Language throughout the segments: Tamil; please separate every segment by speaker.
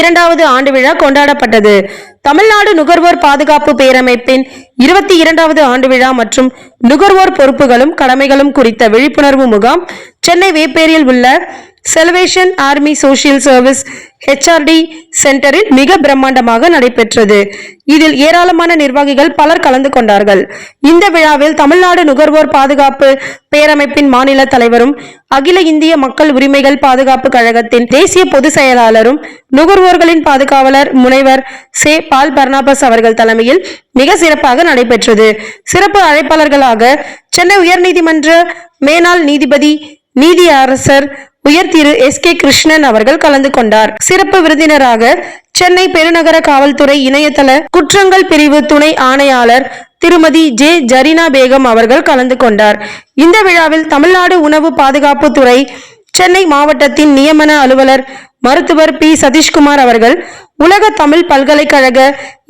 Speaker 1: இரண்டாவது ஆண்டு விழா கொண்டாடப்பட்டது. தமிழ்நாடு நுகர்வோர் பாதுகாப்பு பேரமைப்பின் இருபத்தி இரண்டாவது ஆண்டு விழா மற்றும் நுகர்வோர் பொறுப்புகளும் கடமைகளும் குறித்த விழிப்புணர்வு முகாம் சென்னை வேப்பேரியில் உள்ள salvation army social service HRD சென்டரில் மிக பிரம்மாண்டமாக நடைபெற்றது. இதில் ஏராளமான நிர்வாகிகள் பலர் கலந்து கொண்டார்கள். இந்த விழாவில் தமிழ்நாடு நுகர்வோர் பாதுகாப்பு பேரமைப்பின் மாநில தலைவரும் அகில இந்திய மக்கள் உரிமைகள் பாதுகாப்பு கழகத்தின் தேசிய பொதுச் செயலாளரும் நுகர்வோர்களின் பாதுகாவலர் முனைவர் சே. பால் பர்னாபஸ் அவர்கள் தலைமையில் மிக சிறப்பாக நடைபெற்றது. சிறப்பு அழைப்பாளர்களாக சென்னை உயர்நீதிமன்ற மேனாள் நீதிபதி நீதி அரசர் உயர் திரு எஸ் கே கிருஷ்ணன் அவர்கள் கலந்து கொண்டார். சிறப்பு விருந்தினராக சென்னை பெருநகர காவல்துறை இணையதள குற்றங்கள் பிரிவு துணை ஆணையாளர் திருமதி ஜே ஜரீனா பேகம் அவர்கள் கலந்து கொண்டார். இந்த விழாவில் தமிழ்நாடு உணவு பாதுகாப்பு துறை சென்னை மாவட்டத்தின் நியமன அலுவலர் மருத்துவர் பி சதீஷ்குமார் அவர்கள் உலக தமிழ் பல்கலைக்கழக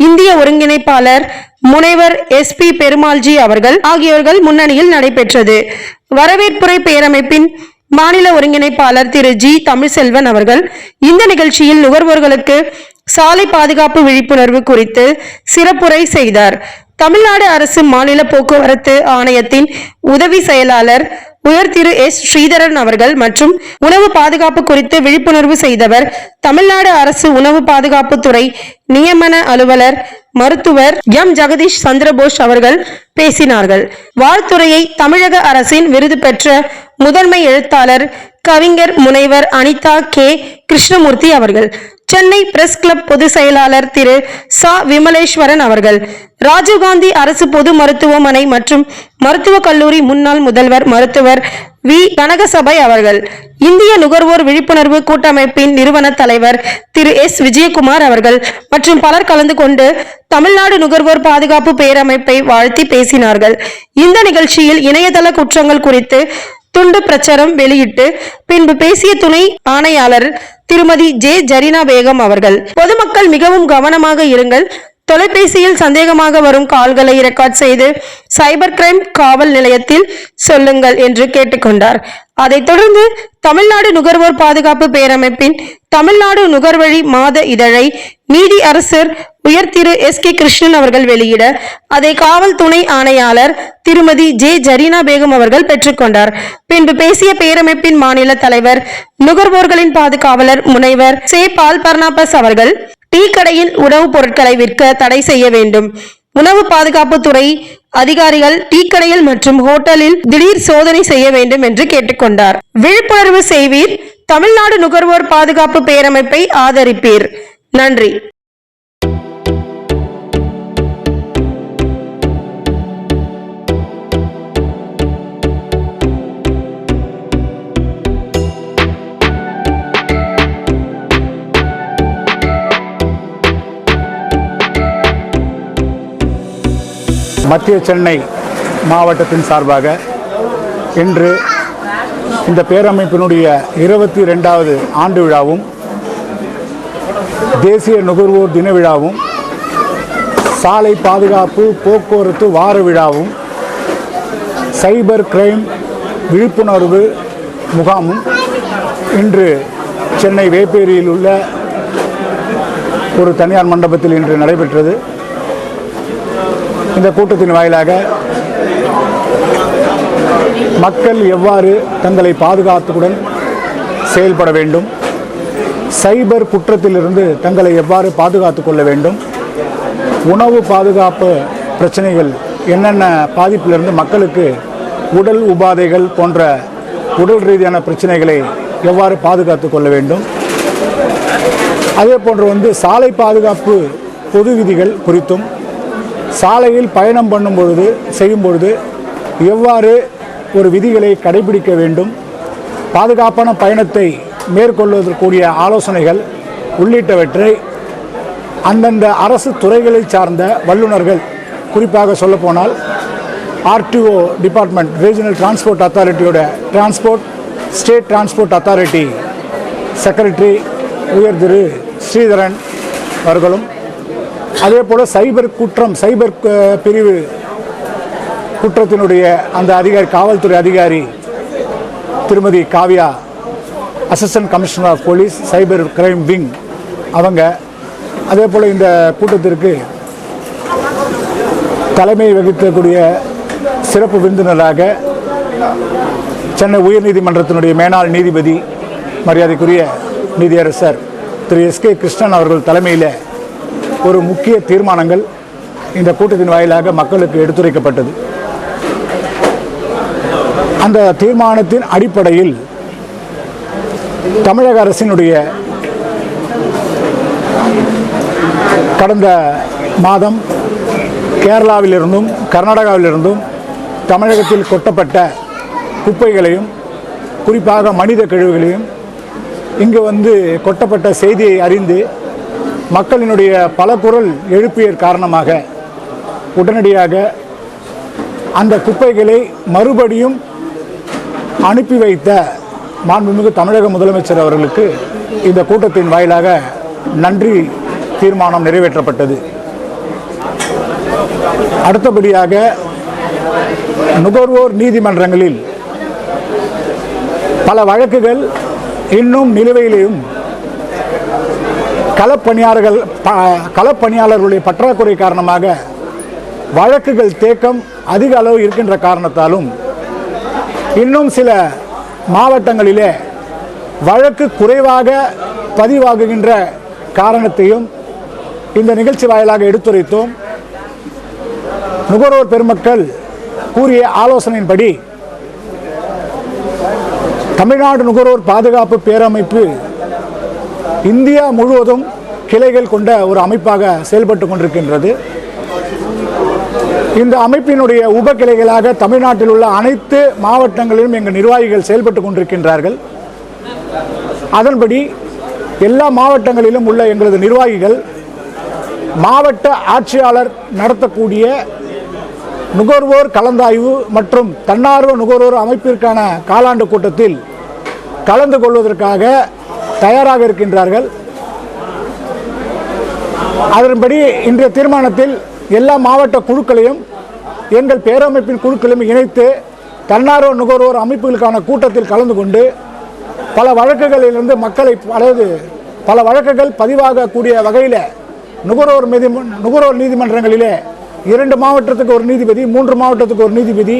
Speaker 1: இந்திய ஒருங்கிணைப்பாளர் முனைவர் எஸ் பி பெருமாள்ஜி அவர்கள் ஆகியோர்கள் முன்னணியில் நடைபெற்றது. வரவேற்புரை பேரமைப்பின் மாநில ஒருங்கிணைப்பாளர் திரு ஜி தமிழ்செல்வன் அவர்கள் இந்த நிகழ்ச்சியில் நுகர்வோர்களுக்கு சாலை பாதுகாப்பு விழிப்புணர்வு குறித்து சிறப்புரை செய்தார். தமிழ்நாடு அரசு மாநில போக்குவரத்து ஆணையத்தின் உதவி செயலாளர் உயர் திரு எஸ். ஸ்ரீதரன் அவர்கள் மற்றும் உணவு பாதுகாப்பு குறித்து விழிப்புணர்வு செய்தவர் தமிழ்நாடு அரசு உணவு பாதுகாப்பு துறை நியமன அலுவலர் மருத்துவர் எம். ஜெகதீஷ் சந்திரபோஸ் அவர்கள் பேசினார்கள். வாழ்த்துறையை தமிழக அரசின் விருது பெற்ற முதன்மை எழுத்தாளர் கவிஞர் முனைவர் அனிதா கே. கிருஷ்ணமூர்த்தி அவர்கள் சென்னை பிரஸ் கிளப் பொதுச் செயலாளர் திரு. சா. விமலேஸ்வரன் அவர்கள் ராஜீவ்காந்தி அரசு பொது மருத்துவமனை மற்றும் மருத்துவக் கல்லூரி முன்னாள் முதல்வர் மருத்துவர் வி. கனகசபை அவர்கள் இந்திய நுகர்வோர் விழிப்புணர்வு கூட்டமைப்பின் நிறுவன தலைவர் திரு. எஸ். விஜயகுமார் அவர்கள் மற்றும் பலர் கலந்து கொண்டு தமிழ்நாடு நுகர்வோர் பாதுகாப்பு பேரமைப்பை வாழ்த்தி பேசினார்கள். இந்த நிகழ்ச்சியில் இணையதள குற்றங்கள் குறித்து துண்டு பிரச்சாரம் வெளியிட்டு பின்பு பேசிய துணை ஆணையாளர் திருமதி ஜே. ஜரீனா பேகம் அவர்கள் பொதுமக்கள் மிகவும் கவனமாக இருங்கள் தொலைபேசியில் சந்தேகமாக வரும் கால்களை ரெக்கார்ட் செய்து சைபர் கிரைம் காவல் நிலையத்தில் சொல்லுங்கள் என்று கேட்டுக்கொண்டார். அதைத் தொடர்ந்து தமிழ்நாடு நுகர்வோர் பாதுகாப்பு பேரமைப்பின் தமிழ்நாடு நுகர்வழி மாத இதழை நீதி அரசர் உயர் திரு எஸ் கே கிருஷ்ணன் அவர்கள் வெளியிட அதை காவல் துணை ஆணையாளர் திருமதி ஜே ஜரீனா பேகம் அவர்கள் பெற்றுக்கொண்டார் பின்பு பேசிய பேரமைப்பின் மாநில தலைவர் நுகர்வோர்களின் பாதுகாவலர் முனைவர் சே பால் பர்னாபஸ் அவர்கள் டீ கடையில் உணவுப் பொருட்களை விற்க தடை செய்ய வேண்டும். உணவு பாதுகாப்பு துறை அதிகாரிகள் டீ கடையில் மற்றும் ஹோட்டலில் திடீர் சோதனை செய்ய வேண்டும் என்று கேட்டுக்கொண்டார். விழிப்புணர்வு செய்வீர். தமிழ்நாடு நுகர்வோர் பாதுகாப்பு பேரமைப்பை ஆதரிப்பீர். நன்றி.
Speaker 2: மத்திய சென்னை மாவட்டத்தின் சார்பாக இன்று இந்த பேரமைப்பினுடைய இருபத்தி ரெண்டாவது ஆண்டு விழாவும் தேசிய நுகர்வோர் தின விழாவும் சாலை பாதுகாப்பு போக்குவரத்து வார விழாவும் சைபர் கிரைம் விழிப்புணர்வு முகாமும் இன்று சென்னை வேப்பேரியில் உள்ள ஒரு தனியார் மண்டபத்தில் இன்று நடைபெற்றது. இந்த கூட்டத்தின் வாயிலாக மக்கள் எவ்வாறு தங்களை பாதுகாத்துடன் செயல்பட வேண்டும்? சைபர் குற்றத்திலிருந்து தங்களை எவ்வாறு பாதுகாத்து கொள்ள வேண்டும்? உணவு பாதுகாப்பு பிரச்சனைகள் என்னென்ன பாதிப்பிலிருந்து மக்களுக்கு உடல் உபாதைகள் போன்ற உடல் ரீதியான பிரச்சனைகளை எவ்வாறு பாதுகாத்து கொள்ள வேண்டும்? அதே போன்று வந்து சாலை பாதுகாப்பு பொது விதிகள் குறித்தும் சாலையில் பயணம் பண்ணும் பொழுது செய்யும் பொழுது எவ்வாறு ஒரு விதிகளை கடைபிடிக்க வேண்டும்? பாதுகாப்பான பயணத்தை மேற்கொள்வதற்குரிய ஆலோசனைகள் உள்ளிட்டவற்றை அந்தந்த அரசு துறைகளை சார்ந்த வல்லுநர்கள் குறிப்பாக சொல்லப்போனால் RTO department regional transport அத்தாரிட்டியோட transport state transport authority secretary உயர் திரு ஸ்ரீதரன் அவர்களும் அதே போல் சைபர் குற்றம் சைபர் பிரிவு குற்றத்தினுடைய அந்த அதிகாரி காவல்துறை அதிகாரி Thirumathi Kavya assistant commissioner of police cyber crime wing அவங்க. அதே போல் இந்த கூட்டத்திற்கு தலைமை வகிக்கக்கூடிய சிறப்பு விருந்தினராக சென்னை உயர்நீதிமன்றத்தினுடைய மேனாள் நீதிபதி மரியாதைக்குரிய நீதியரசர் திரு எஸ் கே கிருஷ்ணன் அவர்கள் தலைமையில் ஒரு முக்கிய தீர்மானங்கள் இந்த கூட்டத்தின் வாயிலாக மக்களுக்கு எடுத்துரைக்கப்பட்டது. அந்த தீர்மானத்தின் அடிப்படையில் தமிழக அரசினுடைய கடந்த மாதம் கேரளாவிலிருந்தும் கர்நாடகாவிலிருந்தும் தமிழகத்தில் கொட்டப்பட்ட குப்பைகளையும் குறிப்பாக மனித கழிவுகளையும் இங்கு வந்து கொட்டப்பட்ட செய்தியை அறிந்து மக்களினுடைய பல குரல் எழுப்பியர் காரணமாக உடனடியாக அந்த குப்பைகளை மறுபடியும் அனுப்பி வைத்த மாண்புமிகு தமிழக முதலமைச்சர் அவர்களுக்கு இந்த கூட்டத்தின் வாயிலாக நன்றி தீர்மானம் நிறைவேற்றப்பட்டது. அடுத்தபடியாக நுகர்வோர் நீதிமன்றங்களில் பல வழக்குகள் இன்னும் நிலுவையிலேயும் களப்பணியாளர்கள் ப- களப்பணியாளர்களுடைய பற்றாக்குறை காரணமாக வழக்குகள் தேக்கம் அதிக அளவு இருக்கின்ற காரணத்தாலும் இன்னும் சில மாவட்டங்களிலே வழக்கு குறைவாக பதிவாகுகின்ற காரணத்தையும் இந்த நிகழ்ச்சி வாயிலாக எடுத்துரைத்தோம். நுகர்வோர் பெருமக்கள் கூறிய ஆலோசனையின்படி தமிழ்நாடு நுகர்வோர் பாதுகாப்பு பேரமைப்பு இந்தியா முழுவதும் கிளைகள் கொண்ட ஒரு அமைப்பாக செயல்பட்டு கொண்டிருக்கின்றது. இந்த அமைப்பினுடைய உப கிளைகளாக தமிழ்நாட்டில் உள்ள அனைத்து மாவட்டங்களிலும் எங்கள் நிர்வாகிகள் செயல்பட்டு கொண்டிருக்கின்றார்கள். அதன்படி எல்லா மாவட்டங்களிலும் உள்ள எங்களது நிர்வாகிகள் மாவட்ட ஆட்சியாளர் நடத்தக்கூடிய நுகர்வோர் கலந்தாய்வு மற்றும் தன்னார்வ நுகர்வோர் அமைப்பிற்கான காலாண்டு கூட்டத்தில் கலந்து கொள்வதற்காக தயாராக இருக்கின்றார்கள். அதன்படி இன்றைய தீர்மானத்தில் எல்லா மாவட்ட குழுக்களையும் எங்கள் பேரமைப்பின் குழுக்களையும் இணைத்து தன்னார்வ நுகர்வோர் அமைப்புகளுக்கான கூட்டத்தில் கலந்து கொண்டு பல வழக்குகளிலிருந்து மக்களை அதாவது பல வழக்குகள் பதிவாகக்கூடிய வகையில் நுகர்வோர் மீதி நுகர்வோர் நீதிமன்றங்களிலே இரண்டு மாவட்டத்துக்கு ஒரு நீதிபதி மூன்று மாவட்டத்துக்கு ஒரு நீதிபதி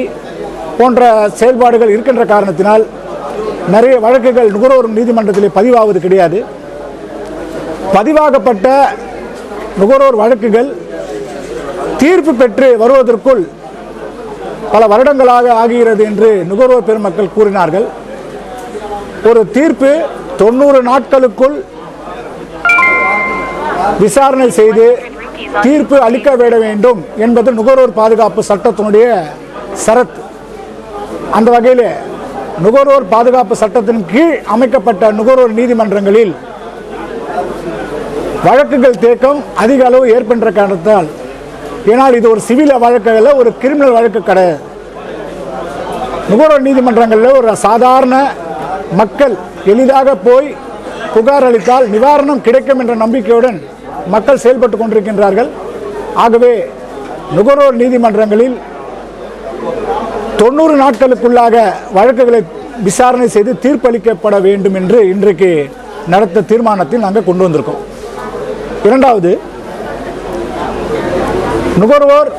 Speaker 2: போன்ற செயல்பாடுகள் இருக்கின்ற காரணத்தினால் நிறைய வழக்குகள் நுகர்வோர் நீதிமன்றத்திலே பதிவாவது கிடையாது. பதிவாகப்பட்ட நுகர்வோர் வழக்குகள் தீர்ப்பு பெற்று வருவதற்குள் பல வருடங்களாக ஆகிறது என்று நுகர்வோர் பெருமக்கள் கூறினார்கள். ஒரு தீர்ப்பு தொண்ணூறு நாட்களுக்குள் விசாரணை செய்து தீர்ப்பு அளிக்க விட வேண்டும் என்பது நுகர்வோர் பாதுகாப்பு சட்டத்தினுடைய சரத். அந்த வகையில் நுகர்வோர் பாதுகாப்பு சட்டத்தின் கீழ் அமைக்கப்பட்ட நுகர்வோர் நீதிமன்றங்களில் வழக்குகள் தேக்கம் அதிக அளவு ஏற்படுற காரணத்தால் ஏனால் இது ஒரு சிவில வழக்கு அல்ல ஒரு கிரிமினல் வழக்கு கிடையாது நுகர்வோர் நீதிமன்றங்களில் ஒரு சாதாரண மக்கள் எளிதாக போய் புகார் அளித்தால் நிவாரணம் கிடைக்கும் என்ற நம்பிக்கையுடன் மக்கள் செயல்பட்டு கொண்டிருக்கின்றார்கள். ஆகவே நுகர்வோர் நீதிமன்றங்களில் தொண்ணூறு நாட்களுக்குள்ளாக வழக்குகளை விசாரணை செய்து தீர்ப்பளிக்கப்பட வேண்டும் என்று இன்றைக்கு நடத்த தீர்மானத்தில் நாங்கள் கொண்டு வந்திருக்கோம். இரண்டாவது நுகர்வோர்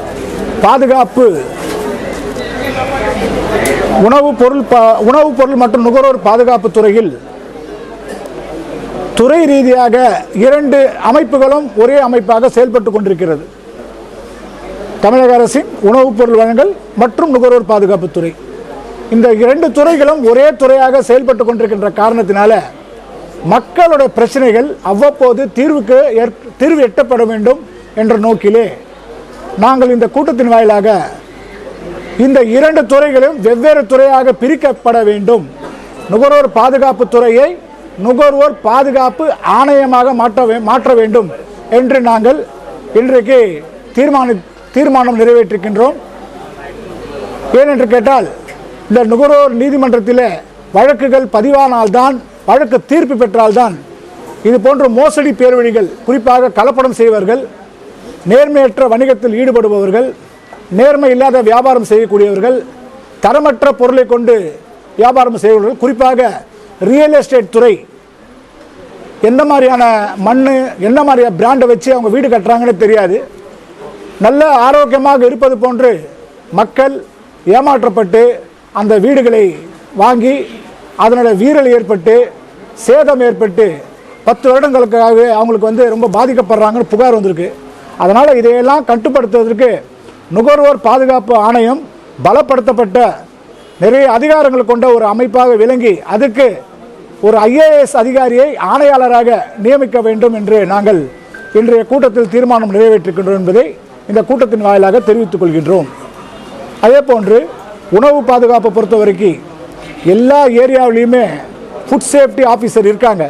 Speaker 2: பாதுகாப்பு உணவுப் பொருள் பா- உணவுப் பொருள் மற்றும் நுகர்வோர் பாதுகாப்பு துறையில் துறை ரீதியாக இரண்டு அமைப்புகளும் ஒரே அமைப்பாக செயல்பட்டு கொண்டிருக்கிறது. தமிழக அரசின் உணவுப் பொருள் வழங்கல் மற்றும் நுகர்வோர் பாதுகாப்புத்துறை இந்த இரண்டு துறைகளும் ஒரே துறையாக செயல்பட்டு கொண்டிருக்கின்ற காரணத்தினால மக்களுடைய பிரச்சனைகள் அவ்வப்போது தீர்வுக்கு தீர்வு எட்டப்பட வேண்டும் என்ற நோக்கிலே நாங்கள் இந்த கூட்டத்தின் வாயிலாக இந்த இரண்டு துறைகளும் வெவ்வேறு துறையாக பிரிக்கப்பட வேண்டும். நுகர்வோர் பாதுகாப்பு துறையை நுகர்வோர் பாதுகாப்பு ஆணையமாக மாற்ற வே- மாற்ற வேண்டும் என்று நாங்கள் இன்றைக்கு தீர்மான தீர்மானம் நிறைவேற்றிருக்கின்றோம். ஏனென்று கேட்டால் இந்த நுகர்வோர் நீதிமன்றத்தில் வழக்குகள் பதிவானால்தான் வழக்கு தீர்ப்பு பெற்றால்தான் இது போன்ற மோசடி பேர்வழிகள் குறிப்பாக கலப்படம் செய்வர்கள் நேர்மையற்ற வணிகத்தில் ஈடுபடுபவர்கள் நேர்மை இல்லாத வியாபாரம் செய்யக்கூடியவர்கள் தரமற்ற பொருளை கொண்டு வியாபாரம் செய்பவர்கள் குறிப்பாக ரியல் எஸ்டேட் துறை எந்த மாதிரியான மண் என்ன மாதிரியான பிராண்டை வச்சு அவங்க வீடு கட்டுறாங்கன்னு தெரியாது. நல்ல ஆரோக்கியமாக இருப்பது போன்று மக்கள் ஏமாற்றப்பட்டு அந்த வீடுகளை வாங்கி அதனோட வீரல் ஏற்பட்டு சேதம் ஏற்பட்டு பத்து வருடங்களுக்காகவே அவங்களுக்கு வந்து ரொம்ப பாதிக்கப்படுறாங்கன்னு புகார் வந்திருக்கு. அதனால் இதையெல்லாம் கட்டுப்படுத்துவதற்கு நுகர்வோர் பாதுகாப்பு ஆணையம் பலப்படுத்தப்பட்ட நிறைய அதிகாரங்கள் கொண்ட ஒரு அமைப்பாக விளங்கி அதுக்கு ஒரு ஐஏஎஸ் அதிகாரியை ஆணையாளராக நியமிக்க வேண்டும் என்று நாங்கள் இன்றைய கூட்டத்தில் தீர்மானம் நிறைவேற்றுகின்றோம் என்பதை இந்த கூட்டத்தின் வாயிலாக தெரிவித்துக் கொள்கின்றோம். அதே போன்று உணவு பாதுகாப்பை பொறுத்த வரைக்கும் எல்லா ஏரியாவிலையுமே ஃபுட் சேஃப்டி ஆஃபீஸர் இருக்காங்க.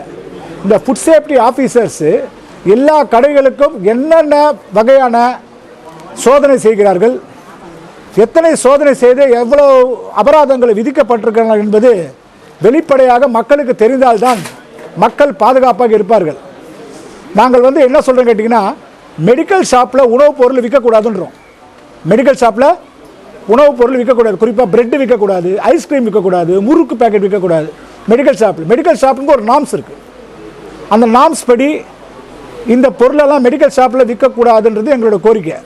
Speaker 2: இந்த ஃபுட் சேஃப்டி ஆஃபீஸர்ஸு எல்லா கடைகளுக்கும் என்னென்ன வகையான சோதனை செய்கிறார்கள் எத்தனை சோதனை செய்து எவ்வளோ அபராதங்கள் விதிக்கப்பட்டிருக்கிறார்கள் என்பது வெளிப்படையாக மக்களுக்கு தெரிந்தால்தான் மக்கள் பாதுகாப்பாக இருப்பார்கள். நாங்கள் வந்து என்ன சொல்கிறோம் கேட்டிங்கன்னா மெடிக்கல் ஷாப்பில் உணவுப் பொருள் விற்கக்கூடாதுன்றோம். மெடிக்கல் ஷாப்பில் உணவுப் பொருள் விற்கக்கூடாது. குறிப்பாக பிரெட் விற்கக்கூடாது ஐஸ்கிரீம் விற்கக்கூடாது முறுக்கு பேக்கெட் விற்கக்கூடாது. மெடிக்கல் ஷாப்பில் மெடிக்கல் ஷாப்புக்கு ஒரு நாம்ஸ் இருக்குது அந்த நாம்ஸ் படி இந்த பொருளெல்லாம் மெடிக்கல் ஷாப்பில் விற்கக்கூடாதுன்றது எங்களோட கோரிக்கை.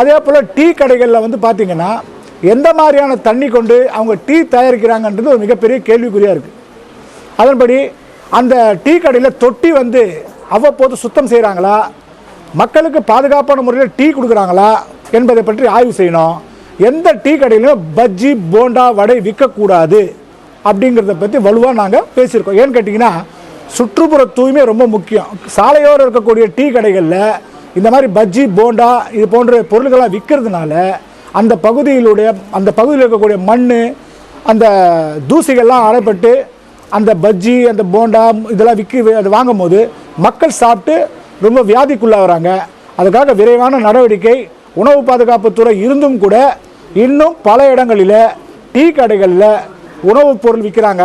Speaker 2: அதே போல் டீ கடைகளில் வந்து பார்த்தீங்கன்னா எந்த மாதிரியான தண்ணி கொண்டு அவங்க டீ தயாரிக்கிறாங்கன்றது ஒரு மிகப்பெரிய கேள்விக்குறியாக இருக்குது அதன்படி அந்த டீ கடையில் தொட்டி வந்து அவ்வப்போது சுத்தம் செய்கிறாங்களா மக்களுக்கு பாதுகாப்பான முறையில் டீ கொடுக்குறாங்களா? என்பதை பற்றி ஆய்வு செய்யணும். எந்த டீ கடையிலும் பஜ்ஜி போண்டா வடை விற்கக்கூடாது. அப்படிங்கிறத பற்றி வலுவாக நாங்கள் பேசியிருக்கோம். ஏன்னு கேட்டிங்கன்னா சுற்றுப்புற தூய்மை ரொம்ப முக்கியம். சாலையோரம் இருக்கக்கூடிய டீ கடைகளில் இந்த மாதிரி பஜ்ஜி போண்டா இது போன்ற பொருள்கள்லாம் விற்கிறதுனால அந்த பகுதியிலுடைய அந்த பகுதியில் இருக்கக்கூடிய மண் அந்த தூசிகள்லாம் அடைப்பட்டு அந்த பஜ்ஜி அந்த போண்டா இதெல்லாம் விற்க அது வாங்கும் போது மக்கள் சாப்பிட்டு ரொம்ப வியாதிக்குள்ளாகிறாங்க. அதுக்காக விரைவான நடவடிக்கை உணவு பாதுகாப்புத்துறை இருந்தும் கூட இன்னும் பல இடங்களில் டீ கடைகளில் உணவுப் பொருள் விற்கிறாங்க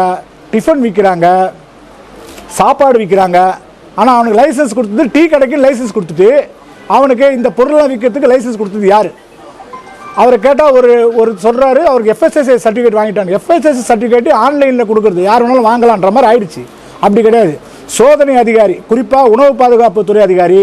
Speaker 2: டிஃபன் விற்கிறாங்க சாப்பாடு விற்கிறாங்க. ஆனால் அவனுக்கு லைசன்ஸ் கொடுத்தது டீ கடைக்கு லைசன்ஸ் கொடுத்துட்டு அவனுக்கு இந்த பொருளெலாம் விற்கிறதுக்கு லைசன்ஸ் கொடுத்தது யார்? அவரை கேட்டால் ஒரு ஒரு சொல்கிறாரு அவருக்கு எஃப்எஸ்எஸ்ஐ சர்டிஃபிகேட் வாங்கிட்டாங்க. எஃப்எஸ்எஸ்ஐ சர்டிஃபிகேட் ஆன்லைனில் கொடுக்குறது. யார் வேணாலும் வாங்கலான்ற மாதிரி ஆயிடுச்சு. அப்படி கிடையாது. சோதனை அதிகாரி குறிப்பாக உணவு பாதுகாப்புத்துறை அதிகாரி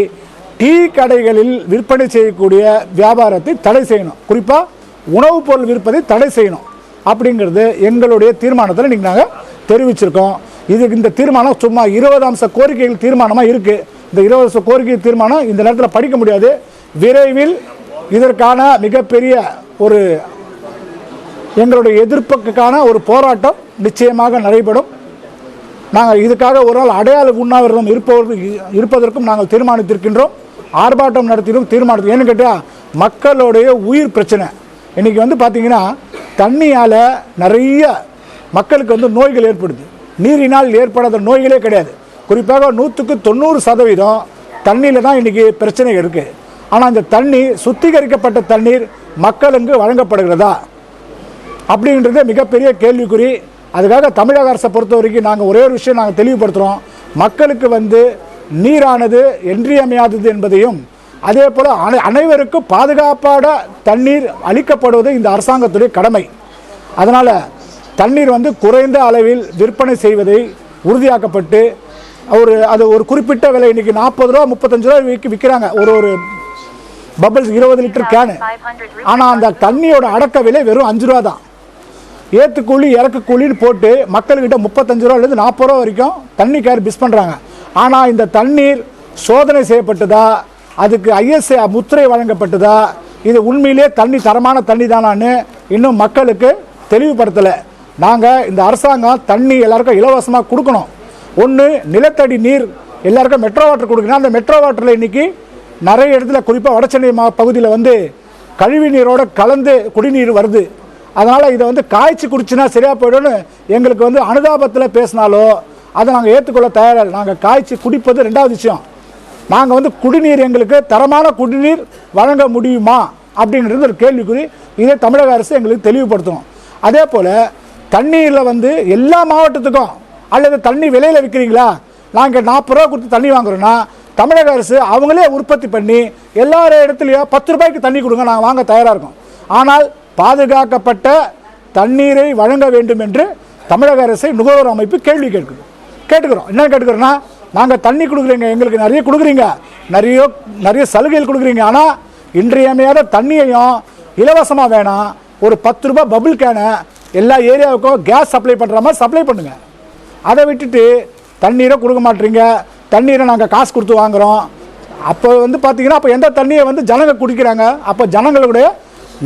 Speaker 2: டீ கடைகளில் விற்பனை செய்யக்கூடிய வியாபாரத்தை தடை செய்யணும். குறிப்பாக உணவுப் பொருள் விற்பதை தடை செய்யணும். அப்படிங்கிறது எங்களுடைய தீர்மானத்தில் இன்றைக்கி நாங்கள் தெரிவிச்சிருக்கோம். இது இந்த தீர்மானம் சும்மா இருபது அம்ச கோரிக்கைகள் தீர்மானமாக இருக்குது இந்த இருபது அம்ச கோரிக்கை தீர்மானம் இந்த நேரத்தில் படிக்க முடியாது. விரைவில் இதற்கான மிகப்பெரிய ஒரு எங்களுடைய எதிர்ப்புக்கான ஒரு போராட்டம் நிச்சயமாக நடைபெறும். நாங்கள் இதுக்காக ஒரு நாள் அடையாள உண்ணாவிரதம் இருப்பவர்கள் இருப்பதற்கும் நாங்கள் தீர்மானித்திருக்கின்றோம். ஆர்ப்பாட்டம் நடத்திடும் தீர்மானத்து ஏன்னு கேட்டால் மக்களுடைய உயிர் பிரச்சனை. இன்றைக்கி வந்து பார்த்திங்கன்னா தண்ணியால் நிறைய மக்களுக்கு வந்து நோய்கள் ஏற்படுது. நீரினால் ஏற்படாத நோய்களே கிடையாது. குறிப்பாக நூற்றுக்கு தொண்ணூறு சதவீதம் தண்ணியில் தான் இன்றைக்கி பிரச்சனை இருக்குது ஆனால் இந்த தண்ணி சுத்திகரிக்கப்பட்ட தண்ணீர் மக்களுக்கு வழங்கப்படுகிறதா? அப்படின்றது மிகப்பெரிய கேள்விக்குறி. அதுக்காக தமிழக அரசை பொறுத்த வரைக்கும் நாங்கள் ஒரே ஒரு விஷயம் நாங்கள் தெளிவுபடுத்துகிறோம் மக்களுக்கு வந்து நீரானது இன்றியமையாதது என்பதையும் அதே போல் அனை அனைவருக்கும் பாதுகாப்பான தண்ணீர் அளிக்கப்படுவது இந்த அரசாங்கத்துடைய கடமை. அதனால் தண்ணீர் வந்து குறைந்த அளவில் விற்பனை செய்வதை உறுதியாக்கப்பட்டு ஒரு அது ஒரு குறிப்பிட்ட விலை இன்றைக்கி நாற்பது ரூபா முப்பத்தஞ்சு ரூபா விற்க விற்கிறாங்க ஒரு ஒரு பபிள்ஸ் இருபது லிட்டர் கேனு ஆனால் அந்த தண்ணியோட அடக்க விலை வெறும் அஞ்சு ரூபா தான். ஏற்றுக்கூலி இறக்கு கூலின்னு போட்டு மக்கள்கிட்ட முப்பத்தஞ்சு ரூபாலேருந்து நாற்பது ரூபா வரைக்கும் தண்ணி கேர் பிஸ் பண்ணுறாங்க ஆனால் இந்த தண்ணீர் சோதனை செய்யப்பட்டதா? அதுக்கு ஐஎஸ்ஐ முத்திரை வழங்கப்பட்டதா? இது உண்மையிலே தண்ணி தரமான தண்ணி தானான்னு இன்னும் மக்களுக்கு தெளிவுபடுத்தலை. நாங்கள் இந்த அரசாங்கம் தண்ணி எல்லாருக்கும் இலவசமாக கொடுக்கணும். ஒன்று நிலத்தடி நீர் எல்லாருக்கும் மெட்ரோ வாட்டர் கொடுக்கணும். அந்த மெட்ரோ வாட்டரில் இன்னைக்கு நிறைய இடத்துல குறிப்பாக வடசென்னை மா பகுதியில் வந்து கழிவு நீரோட கலந்து குடிநீர் வருது. அதனால் இதை வந்து காய்ச்சி குடிச்சுனா சரியாக போயிடும்னு எங்களுக்கு வந்து அனுதாபத்தில் பேசினாலோ அதை நாங்கள் ஏற்றுக்கொள்ள தயாராக நாங்கள் காய்ச்சி குடிப்பது ரெண்டாவது விஷயம். நாங்கள் வந்து குடிநீர் எங்களுக்கு தரமான குடிநீர் வழங்க முடியுமா அப்படின்றது ஒரு கேள்விக்குறி. இதே தமிழக அரசு எங்களுக்கு தெளிவுபடுத்தணும். அதே போல் தண்ணீரில் வந்து எல்லா மாவட்டத்துக்கும் அல்லது தண்ணி விலையில் விற்கிறீங்களா நாங்கள் நாற்பது ரூபா கொடுத்து தண்ணி வாங்குறோன்னா தமிழக அரசு அவங்களே உற்பத்தி பண்ணி எல்லார இடத்துலையும் பத்து ரூபாய்க்கு தண்ணி கொடுங்க நாங்கள் வாங்க தயாராக இருக்கோம். ஆனால் பாதுகாக்கப்பட்ட தண்ணீரை வழங்க வேண்டும் என்று தமிழக அரசை நுகர்வோர் அமைப்பு கேள்வி கேட்குது. கேட்டுக்கிறோம். என்ன கேட்டுக்கிறோன்னா நாங்கள் தண்ணி கொடுக்குறீங்க. எங்களுக்கு நிறைய கொடுக்குறீங்க. நிறைய நிறைய சலுகைகள் கொடுக்குறீங்க. ஆனால் இன்றியமையாத தண்ணியையும் இலவசமாக வேணாம். ஒரு பத்து ரூபாய் பபுள் கேனை எல்லா ஏரியாவுக்கும் கேஸ் சப்ளை பண்ணுற மாதிரி சப்ளை பண்ணுங்கள் அதை விட்டுட்டு தண்ணீரை கொடுக்க மாட்டீங்க. தண்ணீரை நாங்கள் காசு கொடுத்து வாங்குகிறோம் அப்போ வந்து பார்த்தீங்கன்னா அப்போ எந்த தண்ணியை வந்து ஜனங்க குடிக்கிறாங்க? அப்போ ஜனங்களுடைய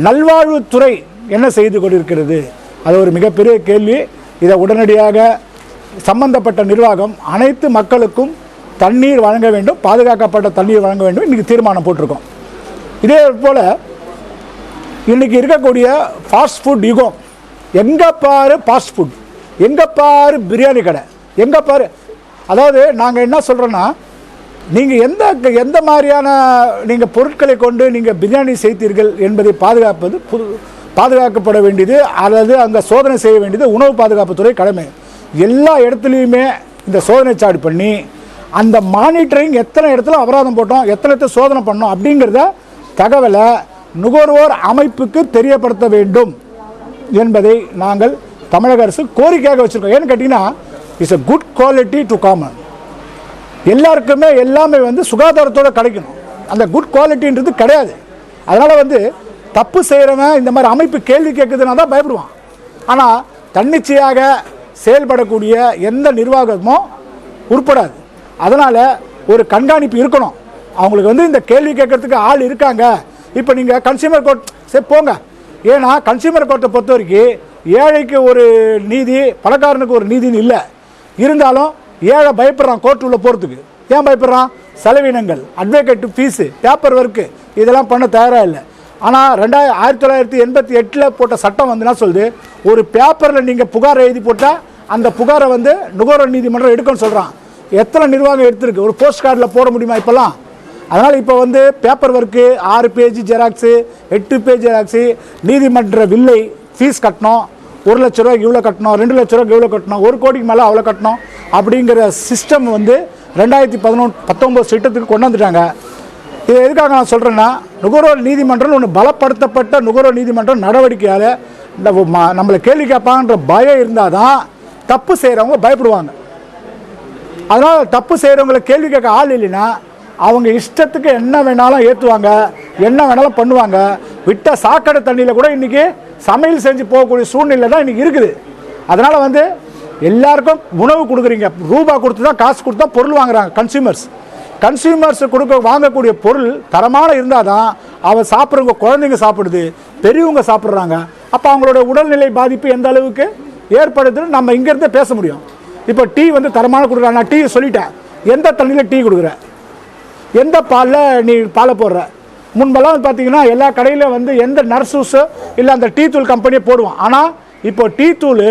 Speaker 2: நல்வாழ்வுத்துறை என்ன செய்து கொண்டிருக்கிறது? அது ஒரு மிகப்பெரிய கேள்வி. இதை உடனடியாக சம்பந்தப்பட்ட நிர்வாகம் அனைத்து மக்களுக்கும் தண்ணீர் வழங்க வேண்டும் பாதுகாக்கப்பட்ட தண்ணீர் வழங்க வேண்டும். இன்றைக்கி தீர்மானம் போட்டிருக்கோம். இதே போல் இன்றைக்கி இருக்கக்கூடிய ஃபாஸ்ட் ஃபுட் யுகம் எங்கே பாரு ஃபாஸ்ட் ஃபுட் எங்கே பாரு பிரியாணி கடை எங்கே பாரு அதாவது நாங்கள் என்ன சொல்கிறோன்னா நீங்கள் எந்த எந்த மாதிரியான நீங்கள் பொருட்களை கொண்டு நீங்கள் பிரியாணி செய்தீர்கள் என்பதை பாதுகாப்பது புது பாதுகாக்கப்பட வேண்டியது அல்லது அங்கே சோதனை செய்ய வேண்டியது உணவு பாதுகாப்புத்துறை கடமை. எல்லா இடத்துலையுமே இந்த சோதனை சாடு பண்ணி அந்த மானிட்டரிங் எத்தனை இடத்துல அபராதம் போட்டோம் எத்தனை இடத்துல சோதனை பண்ணோம் அப்படிங்கிறத தகவலை நுகர்வோர் அமைப்புக்கு தெரியப்படுத்த வேண்டும் என்பதை நாங்கள் தமிழக அரசு கோரிக்கையாக வச்சுருக்கோம். ஏன்னு கேட்டிங்கன்னா it's a good quality to common எல்லாருக்குமே எல்லாமே வந்து சுகாதாரத்தோடு கிடைக்கணும். அந்த குட் குவாலிட்டின்றது கிடையாது. அதனால் வந்து தப்பு செய்கிறவன் இந்த மாதிரி அமைப்பு கேள்வி கேட்குதுன்னா தான் பயப்படுவான். ஆனால் தன்னிச்சையாக செயல்படக்கூடிய எந்த நிர்வாகமும் உட்படாது அதனால் ஒரு கண்காணிப்பு இருக்கணும். அவங்களுக்கு வந்து இந்த கேள்வி கேட்கறதுக்கு ஆள் இருக்காங்க. இப்போ நீங்கள் கன்சியூமர் கோர்ட் சரி போங்க. ஏன்னா கன்சியூமர் கோர்ட்டை பொறுத்த வரைக்கும் ஏழைக்கு ஒரு நீதி பணக்காரனுக்கு ஒரு நீதின்னு இல்லை. இருந்தாலும் ஏழை பயப்படுறான் கோர்ட் உள்ள போகிறதுக்கு ஏன் பயப்படுறான்? செலவினங்கள் அட்வொகேட் ஃபீஸு பேப்பர் ஒர்க்கு இதெல்லாம் பண்ண தயாராக இல்லை. ஆனால் ரெண்டாயிரம் ஆயிரத்தி தொள்ளாயிரத்தி எண்பத்தி எட்டில் போட்ட சட்டம் வந்து என்ன சொல்லுது ஒரு பேப்பரில் நீங்கள் புகார் எழுதி போட்டால் அந்த புகாரை வந்து நுகர்வோர் நீதிமன்றம் எடுக்கணும்னு சொல்கிறான் எத்தனை நிர்வாகம் எடுத்திருக்கு? ஒரு போஸ்ட் கார்டில் போட முடியுமா இப்போல்லாம்? அதனால் இப்போ வந்து பேப்பர் ஒர்க்கு ஆறு பேஜ் ஜெராக்ஸு எட்டு பேஜ் ஜெராக்ஸு நீதிமன்ற வில்லை ஃபீஸ் கட்டணும். ஒரு லட்ச ரூபாய்க்கு இவ்வளோ கட்டணும். ரெண்டு லட்ச ரூபாய்க்கு இவ்வளோ கட்டணும். ஒரு கோடிக்கு மேலே அவ்வளோ கட்டணும். அப்படிங்கிற சிஸ்டம் வந்து ரெண்டாயிரத்தி பதினொன்று பத்தொம்போது திட்டத்துக்கு கொண்டு வந்துட்டாங்க. இது எதுக்காக நான் சொல்கிறேன்னா நுகர்வோர் நீதிமன்றம் ஒன்று பலப்படுத்தப்பட்ட நுகர்வோர் நீதிமன்றம் நடவடிக்கையால் இந்த நம்மளை கேள்வி கேட்பாங்கன்ற பயம் இருந்தால் தான் தப்பு செய்கிறவங்க பயப்படுவாங்க. அதனால் தப்பு செய்கிறவங்களை கேள்வி கேட்க ஆள் இல்லைன்னா அவங்க இஷ்டத்துக்கு என்ன வேணாலும் ஏற்றுவாங்க என்ன வேணாலும் பண்ணுவாங்க விட்ட சாக்கடை தண்ணியில் கூட இன்றைக்கி சமையல் செஞ்சு போகக்கூடிய சூழ்நிலை தான் இன்றைக்கி இருக்குது. அதனால் வந்து எல்லாருக்கும் உணவு கொடுக்குறீங்க. ரூபா கொடுத்து தான் காசு கொடுத்து தான் பொருள் வாங்குறாங்க கன்சியூமர்ஸ் கன்சியூமர்ஸ் கொடுக்க வாங்கக்கூடிய பொருள் தரமான இருந்தால் தான் அவன் சாப்பிட்றவங்க குழந்தைங்க சாப்பிடுது பெரியவங்க சாப்பிட்றாங்க. அப்போ அவங்களோட உடல்நிலை பாதிப்பு எந்த அளவுக்கு? ஏற்படுத்துன்னு நம்ம இங்கேருந்து பேச முடியும். இப்போ டீ வந்து தரமான கொடுக்குறா. நான் டீ சொல்லிட்டேன். எந்த தண்ணியில் டீ கொடுக்குற? எந்த பாலில் நீ பாலை போடுற? முன்பெல்லாம் பார்த்தீங்கன்னா எல்லா கடையிலும் வந்து எந்த நர்சூஸோ இல்லை அந்த டீ தூள் கம்பெனியை போடுவோம் ஆனால் இப்போ டீ தூள்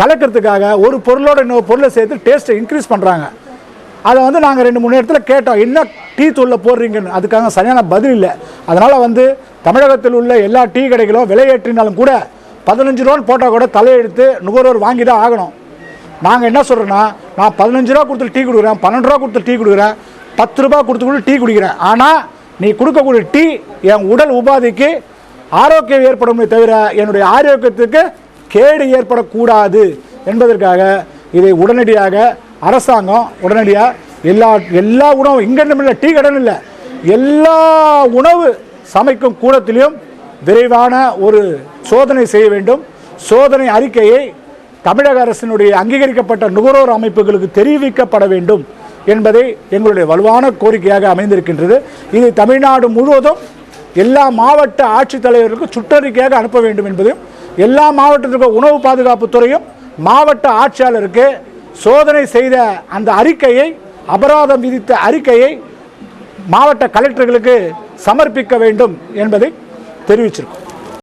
Speaker 2: கலக்கிறதுக்காக ஒரு பொருளோட இன்னொரு பொருளை சேர்த்து டேஸ்ட்டை இன்க்ரீஸ் பண்ணுறாங்க அதை வந்து நாங்கள் ரெண்டு மூணு இடத்துல கேட்டோம். என்ன டீ தூளில் போடுறீங்கன்னு? அதுக்காக சரியான பதில் இல்லை. அதனால் வந்து தமிழகத்தில் உள்ள எல்லா டீ கடைகளும் விலையேற்றினாலும் கூட பதினஞ்சு ரூபான்னு போட்டால் கூட தலையெடுத்து நுகர்வோர் வாங்கி தான் ஆகணும். நாங்கள் என்ன சொல்கிறோன்னா நான் பதினஞ்சு ரூபா கொடுத்து டீ கொடுக்குறேன் பன்னெண்டு ரூபா கொடுத்து டீ கொடுக்குறேன் பத்து ரூபா கொடுத்து கூட டீ குடிக்கிறேன். ஆனால் நீ கொடுக்கக்கூடிய டீ என் உடல் உபாதிக்கு ஆரோக்கியம் ஏற்படுமே தவிர என்னுடைய ஆரோக்கியத்துக்கு கேடு ஏற்படக்கூடாது என்பதற்காக இதை உடனடியாக அரசாங்கம் உடனடியாக எல்லா எல்லா உணவும் இங்கே இல்லை டீ கடன் இல்லை எல்லா உணவு சமைக்கும் கூடத்திலையும் விரைவான ஒரு சோதனை செய்ய வேண்டும். சோதனை அறிக்கையை தமிழக அரசினுடைய அங்கீகரிக்கப்பட்ட நுகர்வோர் அமைப்புகளுக்கு தெரிவிக்கப்பட வேண்டும் என்பதை எங்களுடைய வலுவான கோரிக்கையாக அமைந்திருக்கின்றது. இது தமிழ்நாடு முழுவதும் எல்லா மாவட்ட ஆட்சித்தலைவர்களுக்கும் சுற்றறிக்கையாக அனுப்ப வேண்டும் என்பதையும் எல்லா மாவட்டத்திற்கும் உணவு பாதுகாப்பு துறையும் மாவட்ட ஆட்சியாளருக்கு சோதனை செய்த அந்த அறிக்கையை அபராதம் விதித்த அறிக்கையை மாவட்ட கலெக்டர்களுக்கு சமர்ப்பிக்க வேண்டும் என்பதை தெரிவிச்சிருக்கோம்.